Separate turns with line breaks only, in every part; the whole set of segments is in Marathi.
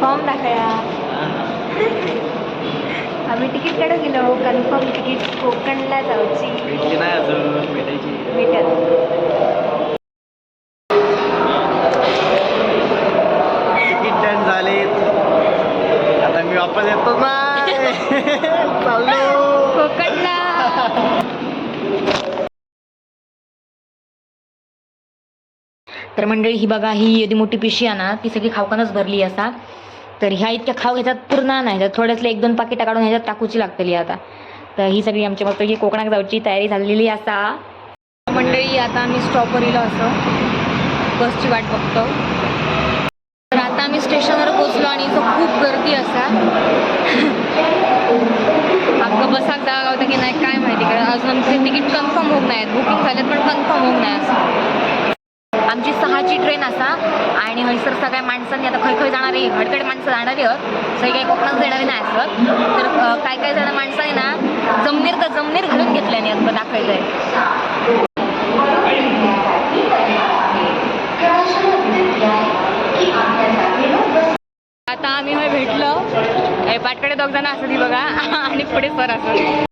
फॉर्म दाखया आम्ही तिकीट काढू गेलो कन्फर्म तिकीट कोकणला जाऊची
भेटली नाही अजून भेटायची
भेटत
तिकीट डन झालेत आता मी वापस येतो नाही चाललो
कोकणला
तर मंडळी ही बघा ही एवढी मोठी पिशी आहे ना ती सगळी खावकानच भरली असा तर ह्या इतक्या खाव ह्याच्यात पूर्ण नाही ह्याच्यात थोड्यासले एक दोन पाकिटं काढून ह्याच्यात टाकूची लागतली आता. तर ही सगळी आमच्या मस्त ही कोकणात जाऊची तयारी झालेली असा मंडळी आता आम्ही स्टॉपवर येलो असं बसची वाट बघतो. तर आता आम्ही स्टेशनवर पोचलो आणि इथं खूप गर्दी असा. आमचं बसाक जागा होता की नाही काय माहिती कारण अजून आमचे तिकीट कन्फर्म होत नाहीत. बुकिंग झालेत पण कन्फर्म होत नाही असं आमची सहाची ट्रेन असा. आणि हयसर सगळ्या माणसांनी आता खंय खंय जाणारी हडकड माणसं जाणारी आहेत. सगळी काही कोकणात येणारी नाही असत तर काय काय जण आहे ना जमनीर तर जमनीर घालून घेतल्याने आता दाखवलंय. आता आम्ही भेटलो. पाटकडे दोघ जण असत बघा. आणि पुढे सर असं.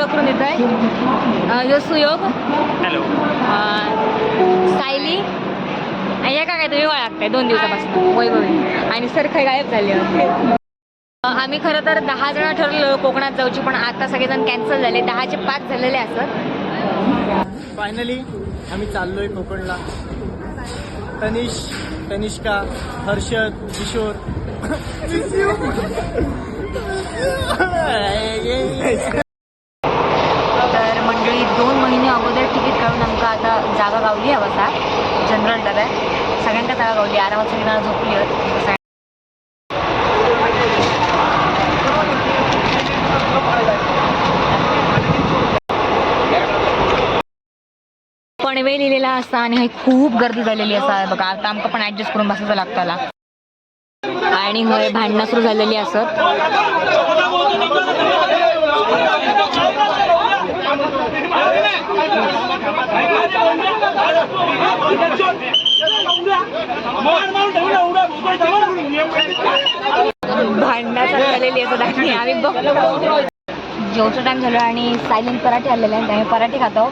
चांगलं करून देत आहे? Yo Suyog
hello.
सायली? आणि एका काय तुम्ही लागताय दोन दिवसापासून. वैभवी आणि सर काही गायब झाले. आम्ही खरं तर दहा जण ठरलो कोकणात जाऊची पण आता सगळेजण कॅन्सल झाले. दहाचे पाच झालेले असत
फायनली आम्ही चाललोय कोकणला. तनिष तनिष्का हर्षद किशोर.
दोन महिने अगोदर तिकीट काढून आमकां आता जागा गावली हवा सा जनरल डब्यात सगळ्यांका जागा गावली आरामात सगळी जाणां झोपली आहेत. पणवे लिहिलेला असा आणि हे खूप गर्दी झालेली असा बघा आता आमकां पण ऍडजस्ट करून बसायचं लागताला आणि होय भांडणं सुरू झालेली असत. भांडणं चालू झालेली असत आम्ही बघतो जेवचा टाइम झालो आणि सायलेंट पराठे आलेले आहेत. आम्ही पराठे खातो.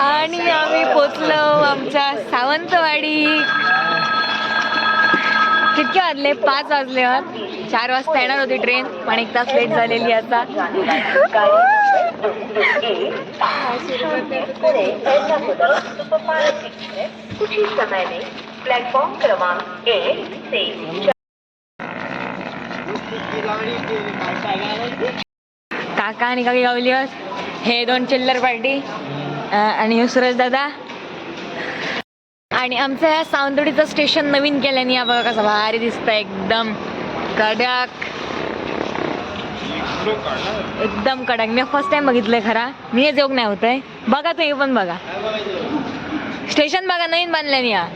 आणि आम्ही पोचलो आमच्या सावंतवाडी. कितके वाजले? पाच वाजले आहात चार वाजता येणार होती ट्रेन पण एक तास लेट झालेली आता.
क्रमांक एक से
काका आणि काकी गावली आहेत हे दोन चिल्लर पार्टी. आणि सुरेश दादा. आणि आमचं ह्या सावंतवाडीचं स्टेशन नवीन केल्याने या बघा कसं भारी दिसतं एकदम. कडक. एकदम कडक. मी फर्स्ट टाइम बघितलंय खरा. मी जोग नाही होतंय. बघा तुम्ही पण बघा. स्टेशन बघा नवीन बांधल्याने या.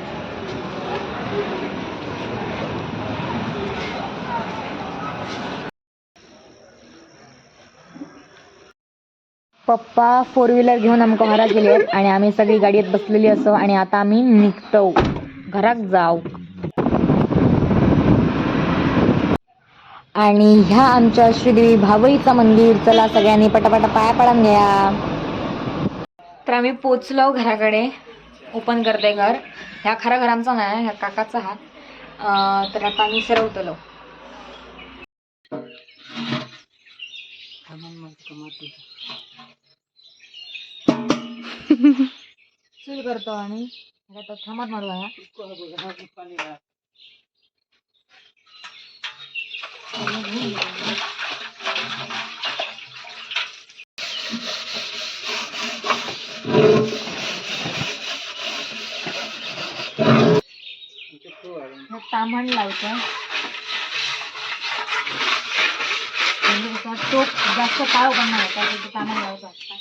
पप्पा फोर व्हीलर घेऊन आमकां घरात गेले आणि आम्ही सगळी गाडीत बसलेली असो आणि आता आम्ही निघतो. घरात जाऊ. आणि ह्या आमच्या श्रीदेवी भावईचं मंदिर. चला सगळ्यांनी पटापटा पाया पडून घ्या. तर आम्ही पोचलो घराकडे. ओपन करते घर. ह्या खरा घर आमचा नाही ह्या काकाचा हा तर आता आम्ही सरवतलो चूल करतो आणि आता थांबत मारू या तांबण लावतो म्हणजे कसं तो जास्त काळ उघडणार होता त्याची कामाला लावत आता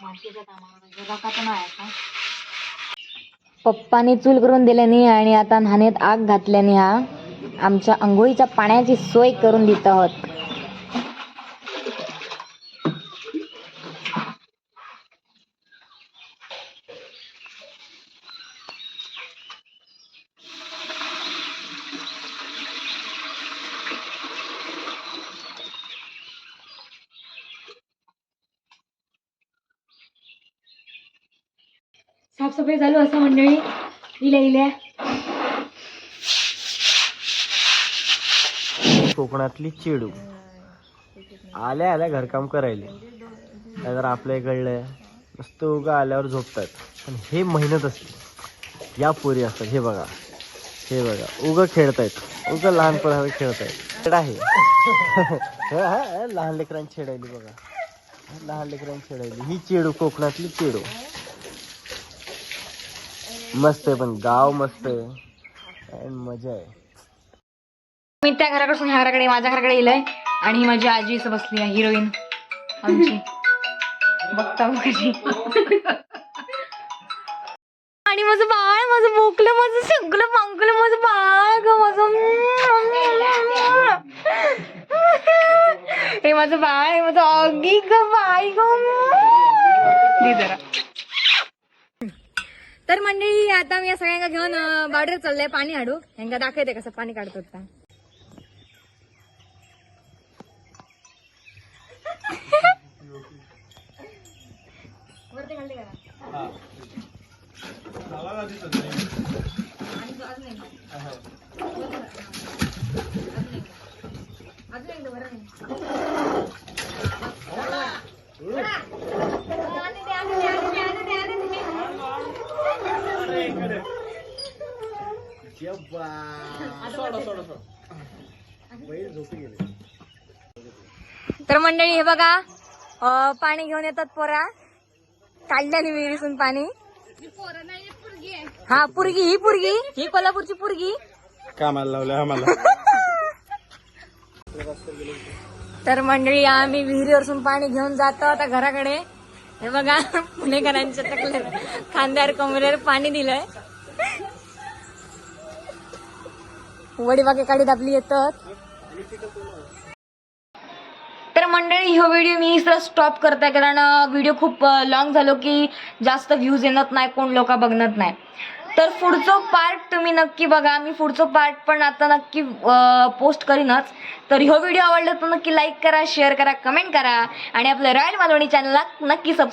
मातीच्या कामाला म्हणजे रकाचं नाही आता. पप्पाने चूल करून दिल्याने आणि आता न्हाण्यात आग घातल्याने हा आमच्या आंघोळीच्या पाण्याची सोय करून देत आहोत. साफसफाई चालू असं मंडळी. इल्या इल्या.
कोकणातली चेडू. आल्या आल्या घरकाम करायले. काय जर आपल्या इकडलं नुसतं उगा आल्यावर झोपतात. पण हे मेहनत असते. या पोरी असतात. हे बघा. हे बघा. उगं खेळतायत. उगं लहानपणावर खेळतायत. खेळ आहे. लहान लेकरांनी छेडायली बघा. लहान लेकरांनी छेडायली. ही चेडू कोकणातली चेडू. मस्त आहे पण गाव मस्त आहे. मजा आहे.
मी त्या घराकडून ह्या घराकडे माझ्या घराकडे येलंय आणि ही माझी आजी इथं बसली आहे हिरोईन. आमची. बघता कशी आणि माझं बाळ माझं बोकलं माझं सगळं पांकलं माझं बाळ ग माझं हे माझं बाळ आहे माझं अगी ग बाई ग. दे जरा. तर मंडळी आता मी या सगळ्यांना घेऊन बॉर्डर चाललंय पाणी हाडू. ह्यांका दाखवते कसं पाणी काढतो आता तर मंडळी हे बघा अं, पाणी घेऊन येतात पोरा. काढल्याने विहिरीतून पाणी. हा पुरगी ही पुरगी ही कोल्हापूरची पुरगी.
कामाला लावलं आम्हाला.
तर मंडळी आम्ही विहिरीवरसून पाणी घेऊन जातो आता घराकडे. हे बघा पुणेकरांच्या टकल्या खांद्यावर कमरेवर पाणी दिलंय. वडी काडी दाबली येतात तर. मंडळी हो व्हिडिओ मी इथं स्टॉप करते कारण व्हिडिओ खूप लॉंग झालो की जास्त व्ह्यूज येणार नाही कोण लोक बघणार नाही. तर पुढचं पार्ट तुम्ही नक्की बघा. मी पुढचं पार्ट पण आता नक्की पोस्ट करीनच. तर ह्यो व्हिडिओ आवडला तर नक्की लाईक करा शेअर करा कमेंट करा. आणि आपलं रॉयल मालवणी चॅनलला नक्की सबस्क्राईब